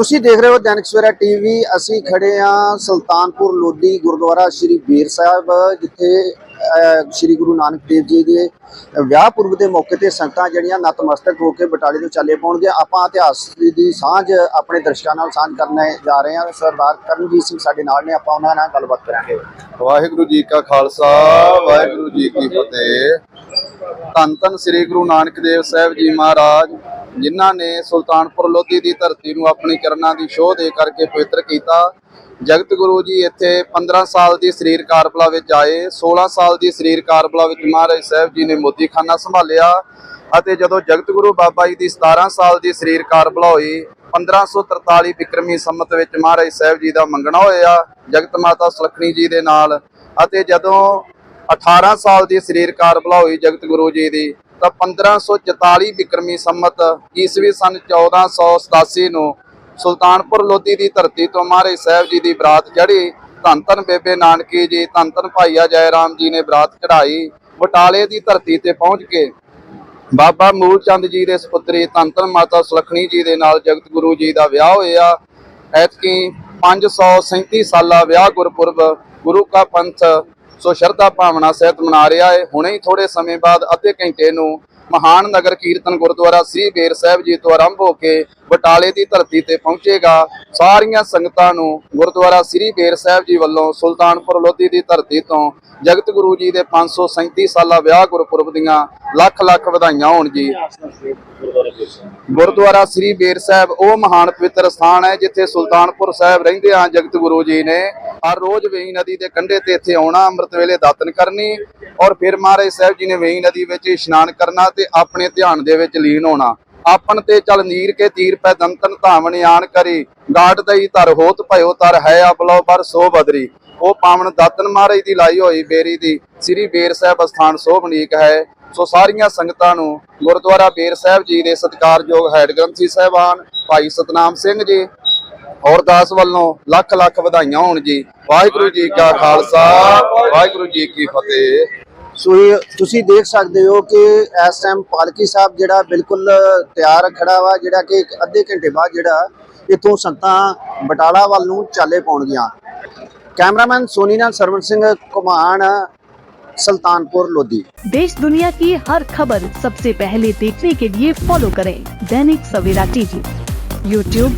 ਤੁਸੀਂ ਦੇਖ ਰਹੇ ਹੋ ਦੈਨਿਕ ਸਵੇਰਾ ਟੀਵੀ, ਅਸੀਂ ਖੜੇ ਆ ਸੁਲਤਾਨਪੁਰ ਲੋਧੀ ਗੁਰਦੁਆਰਾ ਸ੍ਰੀ ਬੀਰ ਸਾਹਿਬ, ਜਿੱਥੇ ਸ੍ਰੀ ਗੁਰੂ ਨਾਨਕ ਦੇਵ ਜੀ ਦੇ ਵਿਆਹ ਪੁਰਬ ਦੇ ਮੌਕੇ ਤੇ ਸੰਗਤਾਂ ਜਿਹੜੀਆਂ ਨਤਮਸਤਕ ਹੋ ਕੇ ਬਟਾਲੇ ਤੋਂ ਚੱਲੇ ਪਾਉਣਗੇ। ਆਪਾਂ ਇਤਿਹਾਸ ਦੀ ਸਾਂਝ ਆਪਣੇ ਦਰਸ਼ਕਾਂ ਨਾਲ ਸਾਂਝ ਕਰਨ ਜਾ ਰਹੇ ਹਾਂ। ਸਰਦਾਰ ਕਰਨਜੀਤ ਸਿੰਘ ਸਾਡੇ ਨਾਲ ਨੇ, ਆਪਾਂ ਉਹਨਾਂ ਨਾਲ ਗੱਲਬਾਤ ਕਰਾਂਗੇ। ਵਾਹਿਗੁਰੂ ਜੀ ਕਾ ਖਾਲਸਾ, ਵਾਹਿਗੁਰੂ ਜੀ ਕੀ ਫਤਿਹ। ਧੰਨ ਧੰਨ ਸ੍ਰੀ ਗੁਰੂ ਨਾਨਕ ਦੇਵ ਸਾਹਿਬ ਜੀ ਮਹਾਰਾਜ। ਜਿਨ੍ਹਾਂ ਨੇ ਸੁਲਤਾਨਪੁਰ ਲੋਧੀ ਦੀ ਧਰਤੀ ਨੂੰ ਆਪਣੀ ਚਰਨਾਂ ਦੀ ਸ਼ੋਅ ਦੇ ਕਰਕੇ ਪਵਿੱਤਰ ਕੀਤਾ। ਜਗਤ ਗੁਰੂ ਜੀ ਇੱਥੇ 15 ਸਾਲ ਦੀ ਸਰੀਰ ਕਾਰਬਲਾ ਵਿੱਚ ਆਏ 16 ਸਾਲ ਦੀ ਸਰੀਰ ਕਾਰਬਲਾ ਵਿੱਚ ਮਹਾਰਾਜ ਸਾਹਿਬ ਜੀ ਨੇ ਮੋਦੀਖਾਨਾ ਸੰਭਾਲਿਆ ਅਤੇ ਜਦੋਂ ਜਗਤ ਗੁਰੂ ਬਾਬਾ ਜੀ ਦੀ 17 ਸਾਲ ਦੀ ਸਰੀਰ ਕਾਰਬਲਾ ਹੋਈ 1543 ਵਿਕਰਮੀ ਸੰਮਤ ਵਿੱਚ ਮਹਾਰਾਜ ਸਾਹਿਬ ਜੀ ਦਾ ਮੰਗਣਾ ਹੋਇਆ ਜਗਤ ਮਾਤਾ ਸੁਲੱਖਣੀ ਜੀ ਦੇ ਨਾਲ ਅਤੇ ਜਦੋਂ 18 ਸਾਲ ਦੀ ਸਰੀਰ ਕਾਰਬਲਾ ਹੋਈ ਜਗਤ ਗੁਰੂ ਜੀ ਦੀ ਤਾਂ 1544 ਵਿਕਰਮੀ ਸੰਮਤ ਈਸਵੀ ਸਨ 1487 ਨੂੰ ਸੁਲਤਾਨਪੁਰ ਲੋਧੀ ਦੀ ਧਰਤੀ ਤੋਂ ਮਹਾਰਾਜ ਸਾਹਿਬ ਜੀ ਦੀ ਬਰਾਤ ਚੜ੍ਹੀ। ਧੰਨ ਧੰਨ ਬੇਬੇ ਨਾਨਕੀ ਜੀ, ਧੰਨ ਧੰਨ ਭਾਈਆ ਜੈ ਰਾਮ ਜੀ ਨੇ ਬਰਾਤ ਚੜਾਈ ਬਟਾਲੇ ਦੀ ਧਰਤੀ ਤੇ ਪਹੁੰਚ ਕੇ ਬਾਬਾ ਮੂਲ ਚੰਦ ਜੀ ਦੇ ਸੁਪੁੱਤਰੀ ਧੰਨ ਧੰਨ ਮਾਤਾ ਸੁਲੱਖਣੀ ਜੀ ਦੇ ਨਾਲ ਜਗਤ ਗੁਰੂ ਜੀ ਦਾ ਵਿਆਹ ਹੋਇਆ। ਐਤਕੀ 537 ਸਾਲਾ ਵਿਆਹ ਗੁਰਪੁਰਬ ਗੁਰੂ ਕਾ ਪੰਥ ਸੋ ਸ਼ਰਧਾ ਭਾਵਨਾ ਸਹਿਤ ਮਨਾ ਰਿਹਾ ਹੈ ਹੁਣੇ ਹੀ ਥੋੜੇ ਸਮੇਂ ਬਾਅਦ ਅੱਧੇ ਘੰਟੇ ਨੂੰ ਮਹਾਨ ਨਗਰ ਕੀਰਤਨ ਗੁਰਦੁਆਰਾ ਸ੍ਰੀ ਬੇਰ ਸਾਹਿਬ ਜੀ ਤੋਂ ਆਰੰਭ ਹੋ ਕੇ ਬਟਾਲੇ ਦੀ ਧਰਤੀ ਤੇ ਪਹੁੰਚੇਗਾ। ਸਾਰੀਆਂ ਸੰਗਤਾਂ ਨੂੰ ਗੁਰਦੁਆਰਾ ਸ੍ਰੀ ਬੇਰ ਸਾਹਿਬ ਜੀ ਵੱਲੋਂ ਸੁਲਤਾਨਪੁਰ ਲੋਧੀ ਦੀ ਧਰਤੀ ਤੋਂ ਜਗਤ ਗੁਰੂ ਜੀ ਦੇ 537 ਸਾਲਾ ਵਿਆਹ ਗੁਰਪੁਰਬ ਦੀਆਂ ਲੱਖ ਲੱਖ ਵਧਾਈਆਂ ਹੋਣ ਜੀ। ਗੁਰਦੁਆਰਾ ਸ੍ਰੀ ਬੇਰ ਸਾਹਿਬ ਉਹ ਮਹਾਨ ਪਵਿੱਤਰ ਸਥਾਨ ਹੈ ਜਿੱਥੇ ਸੁਲਤਾਨਪੁਰ ਸਾਹਿਬ ਰਹਿੰਦੇ ਆ ਜਗਤ ਗੁਰੂ ਜੀ ਨੇ। ਹਰ ਰੋਜ਼ ਵੇਈ ਨਦੀ ਦੇ ਕੰਢੇ ਤੇ ਇੱਥੇ ਆਉਣਾ, ਅੰਮ੍ਰਿਤ ਵੇਲੇ ਦਾਤਨ ਕਰਨੀ ਔਰ ਫਿਰ ਮਹਾਰਾਜ ਸਾਹਿਬ ਜੀ ਨੇ ਵੇਈ ਨਦੀ ਵਿੱਚ ਇਸ਼ਨਾਨ ਕਰਨਾ ਤੇ ਆਪਣੇ ਧਿਆਨ ਦੇ ਵਿੱਚ ਲੀਨ ਹੋਣਾ। ਆਪਣ ਤੇ ਚਲ ਨੀਰ ਕੇ ਤੀਰ ਪੈ ਦੰਤਨ ਧਾਵਨ ਆਣ ਕਰੀ। ਗਾਟ ਦਈ ਧਰ ਹੋਤ ਭਇਓ ਤਰ ਹੈ ਅਬਲੋ ਪਰ ਸੋ ਬਦਰੀ। ਉਹ ਪਾਵਨ ਦਾਤਨ ਮਹਾਰਾਜ ਦੀ ਲਾਈ ਹੋਈ ਬੇਰੀ ਦੀ। ਸ੍ਰੀ ਬੇਰ ਸਾਹਿਬ ਅਸਥਾਨ ਸੋਭਨੀਕ ਹੈ। ਸੋ ਸਾਰੀਆਂ ਸੰਗਤਾਂ ਨੂੰ ਗੁਰਦੁਆਰਾ ਬੇਰ ਸਾਹਿਬ ਜੀ ਦੇ ਸਤਿਕਾਰਯੋਗ ਹੈਡ ਗ੍ਰੰਥੀ ਸਾਹਿਬਾਨ ਭਾਈ ਸਤਨਾਮ ਸਿੰਘ ਜੀ ਔਰ ਦਾਸ ਵੱਲੋਂ ਲੱਖ ਲੱਖ ਵਧਾਈਆਂ ਹੋਣ ਜੀ ਵਾਹਿਗੁਰੂ ਜੀ ਕਾ ਖਾਲਸਾ ਵਾਹਿਗੁਰੂ ਜੀ ਕੀ ਫਤਿਹ ਸੋ ਇਹ ਤੁਸੀਂ ਦੇਖ ਸਕਦੇ ਹੋ ਕਿ ਇਸ ਟਾਈਮ ਪਾਲਕੀ ਸਾਹਿਬ ਜਿਹੜਾ ਬਿਲਕੁਲ ਤਿਆਰ ਖੜਾ ਵਾ ਜਿਹੜਾ ਕਿ ਇੱਕ ਅੱਧੇ ਘੰਟੇ ਬਾਅਦ ਜਿਹੜਾ ਇਥੋਂ ਸੰਗਤਾਂ ਬਟਾਲਾ ਵੱਲ ਨੂੰ ਚਾਲੇ ਪਾਉਣਗੀਆਂ ਕੈਮਰਾਮੈਨ ਸੋਨੀ ਨਾਲ ਸਰਵਨ ਸਿੰਘ ਕੁਮਾਨ ਸੁਲਤਾਨਪੁਰ ਲੋਧੀ देश दुनिया की हर खबर सबसे पहले देखने के लिए फॉलो करें दैनिक सवेरा टीवी यूट्यूब